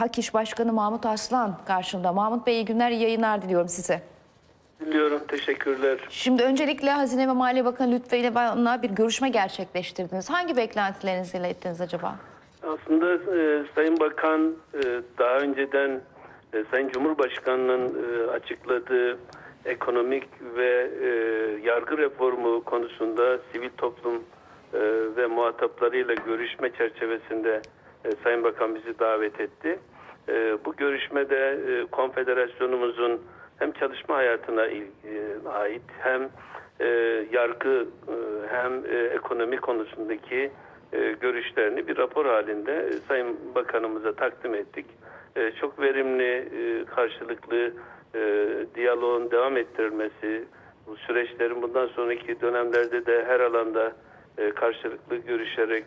Hak İş Başkanı Mahmut Aslan karşımda. Mahmut Bey iyi günler, iyi yayınlar diliyorum size. Diliyorum, teşekkürler. Şimdi öncelikle Hazine ve Maliye Bakanı Lütfü ile bana bir görüşme gerçekleştirdiniz. Hangi beklentilerinizi ilettiniz acaba? Aslında e, Sayın Bakan e, daha önceden e, Sayın Cumhurbaşkanı'nın e, açıkladığı ekonomik ve e, yargı reformu konusunda sivil toplum e, ve muhataplarıyla görüşme çerçevesinde e, Sayın Bakan bizi davet etti. E, bu görüşmede e, konfederasyonumuzun hem çalışma hayatına e, ait hem e, yargı hem ekonomi konusundaki görüşlerini bir rapor halinde Sayın Bakanımıza takdim ettik. Çok verimli, karşılıklı e, diyaloğun devam ettirilmesi, bu süreçlerin bundan sonraki dönemlerde de her alanda karşılıklı görüşerek,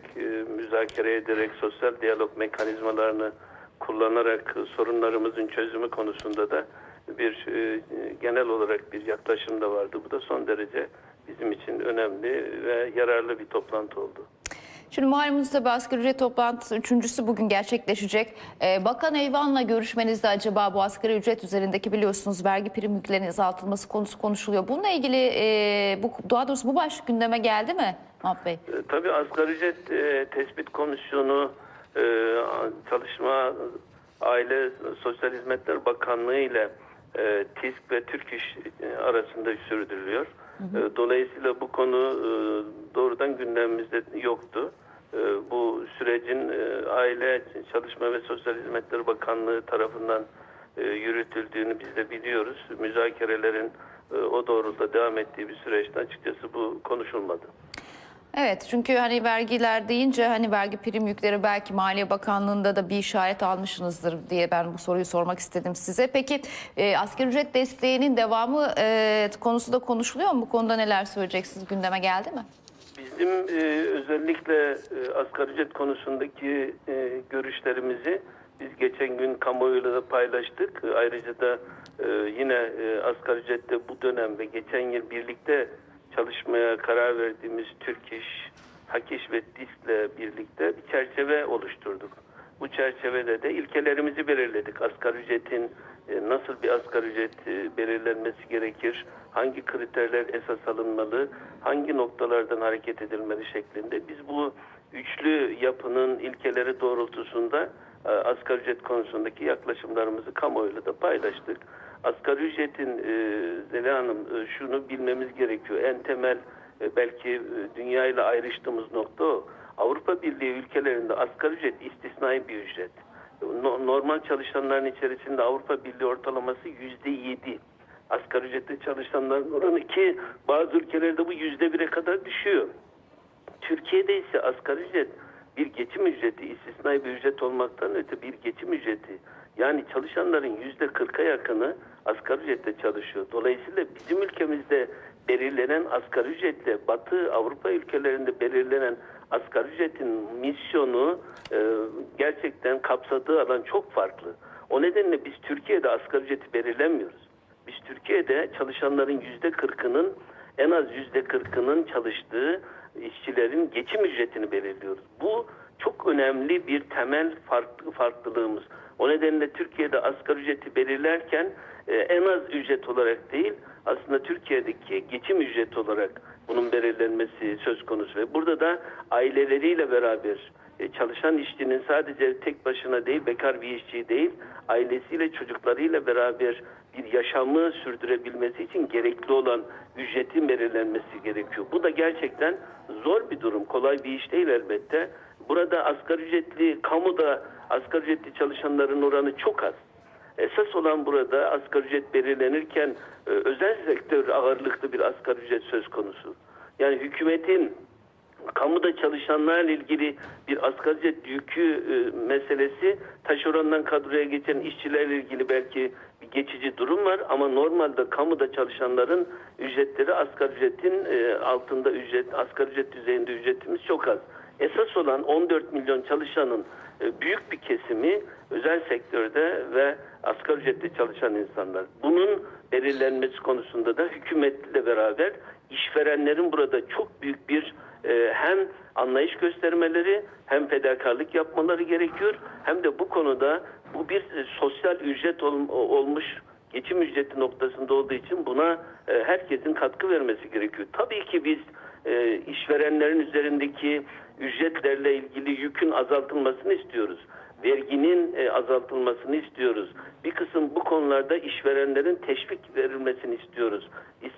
müzakere ederek, sosyal diyalog mekanizmalarını kullanarak sorunlarımızın çözümü konusunda da bir e, genel olarak bir yaklaşım da vardı. Bu da son derece bizim için önemli ve yararlı bir toplantı oldu. Şimdi malumunuz tabii asgari ücret toplantısı üçüncüsü bugün gerçekleşecek. Ee, Bakan Eyvan'la görüşmenizde acaba bu asgari ücret üzerindeki biliyorsunuz vergi prim yüklerinin azaltılması konusu konuşuluyor. Bununla ilgili e, bu daha doğrusu bu başlık gündeme geldi mi Mahmut Bey? E, Tabii asgari ücret e, tespit komisyonu e, Çalışma Aile Sosyal Hizmetler Bakanlığı ile e, TİSK ve Türk İş e, arasında sürdürülüyor. E, dolayısıyla bu konu e, doğrudan gündemimizde yoktu. E, bu sürecin e, Aile Çalışma ve Sosyal Hizmetler Bakanlığı tarafından yürütüldüğünü biz de biliyoruz. Müzakerelerin o doğrultuda devam ettiği bir süreçte açıkçası bu konuşulmadı. Evet çünkü hani vergiler deyince hani vergi prim yükleri belki Maliye Bakanlığı'nda da bir işaret almışsınızdır diye ben bu soruyu sormak istedim size. Peki e, asgari ücret desteğinin devamı e, konusu da konuşuluyor mu? Bu konuda neler söyleyeceksiniz? Gündeme geldi mi? Bizim e, özellikle e, asgari ücret konusundaki e, görüşlerimizi biz geçen gün kamuoyuyla da paylaştık. Ayrıca da e, yine e, asgari ücrette bu dönem ve geçen yıl birlikte çalışmaya karar verdiğimiz Türk İş, Hak İş ve DİSK'le birlikte bir çerçeve oluşturduk. Bu çerçevede de ilkelerimizi belirledik. Asgari ücretin e, nasıl bir asgari ücret e, belirlenmesi gerekir, hangi kriterler esas alınmalı, hangi noktalardan hareket edilmeli şeklinde. Biz bu üçlü yapının ilkeleri doğrultusunda e, asgari ücret konusundaki yaklaşımlarımızı kamuoyuyla da paylaştık. Asgari ücretin e, Hanım e, şunu bilmemiz gerekiyor. En temel e, belki e, dünyayla ayrıştığımız nokta o. Avrupa Birliği ülkelerinde asgari ücret istisnai bir ücret. No- Normal çalışanların içerisinde Avrupa Birliği ortalaması yüzde yedi. Asgari ücretli çalışanların oranı ki bazı ülkelerde bu yüzde bire kadar düşüyor. Türkiye'de ise asgari ücret bir geçim ücreti, istisnai bir ücret olmaktan öte bir geçim ücreti. Yani çalışanların yüzde kırka yakını asgari ücretle çalışıyor. Dolayısıyla bizim ülkemizde belirlenen asgari ücretle Batı Avrupa ülkelerinde belirlenen asgari ücretin misyonu e, gerçekten kapsadığı alan çok farklı. O nedenle biz Türkiye'de asgari ücreti belirlemiyoruz. Biz Türkiye'de çalışanların yüzde kırkının en az yüzde kırkının çalıştığı işçilerin geçim ücretini belirliyoruz. Bu çok önemli bir temel farklı, farklılığımız. O nedenle Türkiye'de asgari ücreti belirlerken e, en az ücret olarak değil aslında Türkiye'deki geçim ücreti olarak bunun belirlenmesi söz konusu ve burada da aileleriyle beraber e, çalışan işçinin sadece tek başına değil bekar bir işçi değil ailesiyle çocuklarıyla beraber bir yaşamı sürdürebilmesi için gerekli olan ücretin belirlenmesi gerekiyor. Bu da gerçekten zor bir durum. Kolay bir iş değil elbette. Burada asgari ücretli, kamuda asgari ücretli çalışanların oranı çok az. Esas olan burada asgari ücret belirlenirken e, özel sektör ağırlıklı bir asgari ücret söz konusu. Yani hükümetin kamuda çalışanlarla ilgili bir asgari ücret yükü e, meselesi taşerondan kadroya geçen işçilerle ilgili belki bir geçici durum var ama normalde kamuda çalışanların ücretleri asgari ücretin e, altında ücret asgari ücret düzeyinde ücretimiz çok az. Esas olan 14 milyon çalışanın e, büyük bir kesimi özel sektörde ve asgari ücretle çalışan insanlar. Bunun belirlenmesi konusunda da hükümetle beraber işverenlerin burada çok büyük bir e, hem anlayış göstermeleri hem fedakarlık yapmaları gerekiyor hem de bu konuda bu bir e, sosyal ücret ol- olmuş geçim ücreti noktasında olduğu için buna e, herkesin katkı vermesi gerekiyor. Tabii ki biz e, işverenlerin üzerindeki ücretlerle ilgili yükün azaltılmasını istiyoruz. Verginin e, azaltılmasını istiyoruz. Bir kısım bu konularda işverenlerin teşvik verilmesini istiyoruz.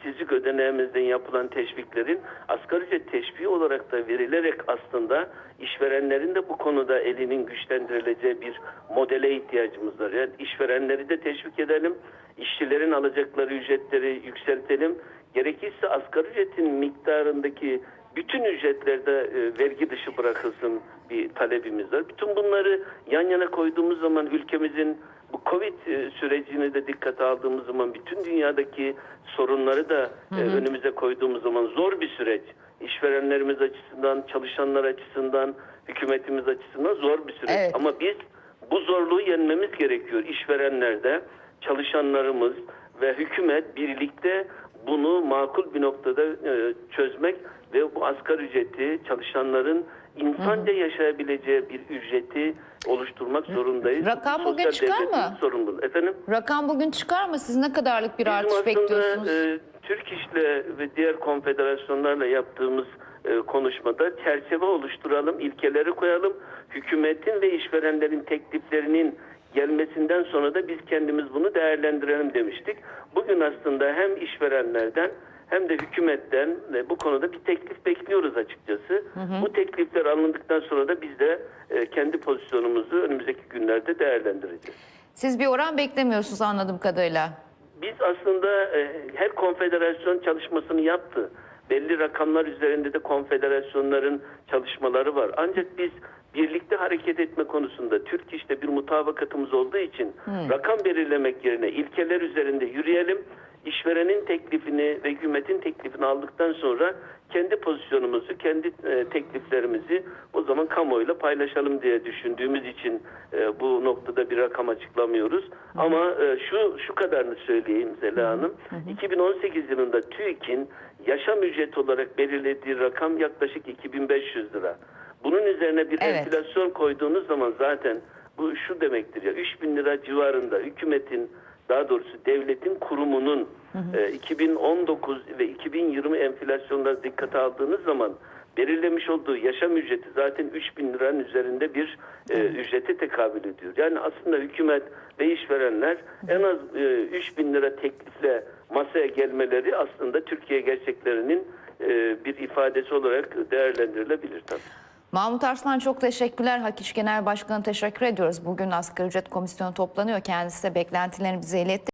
İşsizlik ödeneğimizden yapılan teşviklerin asgari ücret teşviği olarak da verilerek aslında işverenlerin de bu konuda elinin güçlendirileceği bir modele ihtiyacımız var. Yani işverenleri de teşvik edelim, işçilerin alacakları ücretleri yükseltelim. Gerekirse asgari ücretin miktarındaki bütün ücretlerde e, vergi dışı bırakılsın bir talebimiz var. Bütün bunları yan yana koyduğumuz zaman ülkemizin bu Covid e, sürecini de dikkate aldığımız zaman bütün dünyadaki sorunları da e, önümüze koyduğumuz zaman zor bir süreç. İşverenlerimiz açısından, çalışanlar açısından, hükümetimiz açısından zor bir süreç. Evet. Ama biz bu zorluğu yenmemiz gerekiyor. İşverenler de, çalışanlarımız ve hükümet birlikte bunu makul bir noktada e, çözmek ve bu asgari ücreti çalışanların insanca yaşayabileceği bir ücreti oluşturmak zorundayız. Rakam Bu bugün sosyal çıkar mı? Sorumluluğu. Efendim? Rakam bugün çıkar mı? Siz ne kadarlık bir Bizim artış aslında bekliyorsunuz? e, Türk İş'le ve diğer konfederasyonlarla yaptığımız e, konuşmada çerçeve oluşturalım, ilkeleri koyalım. Hükümetin ve işverenlerin tekliflerinin gelmesinden sonra da biz kendimiz bunu değerlendirelim demiştik. Bugün aslında hem işverenlerden hem de hükümetten bu konuda bir teklif bekliyoruz açıkçası. Bu teklifler alındıktan sonra da biz de e, kendi pozisyonumuzu önümüzdeki günlerde değerlendireceğiz. Siz bir oran beklemiyorsunuz anladığım kadarıyla. Biz aslında e, her konfederasyon çalışmasını yaptı. Belli rakamlar üzerinde de konfederasyonların çalışmaları var. Ancak biz birlikte hareket etme konusunda Türk İş'te bir mutabakatımız olduğu için rakam belirlemek yerine ilkeler üzerinde yürüyelim. İşverenin teklifini ve hükümetin teklifini aldıktan sonra kendi pozisyonumuzu, kendi e, tekliflerimizi o zaman kamuoyuyla paylaşalım diye düşündüğümüz için e, bu noktada bir rakam açıklamıyoruz. Ama e, şu şu kadarını söyleyeyim Zela Hanım. 2018 yılında TÜİK'in yaşam ücreti olarak belirlediği rakam yaklaşık 2500 lira. Bunun üzerine bir Evet. enflasyon koyduğunuz zaman zaten bu şu demektir ya 3000 lira civarında hükümetin daha doğrusu devletin kurumunun e, 2019 ve 2020 enflasyonları dikkate aldığınız zaman belirlemiş olduğu yaşam ücreti zaten 3000 liranın üzerinde bir e, ücrete tekabül ediyor. Yani aslında hükümet ve işverenler en az e, 3000 lira teklifle masaya gelmeleri aslında Türkiye gerçeklerinin e, bir ifadesi olarak değerlendirilebilir tabii. Mahmut Arslan çok teşekkürler. Hak Genel Başkanı teşekkür ediyoruz. Bugün asgari ücret komisyonu toplanıyor. Kendisi de beklentilerini bize iletti.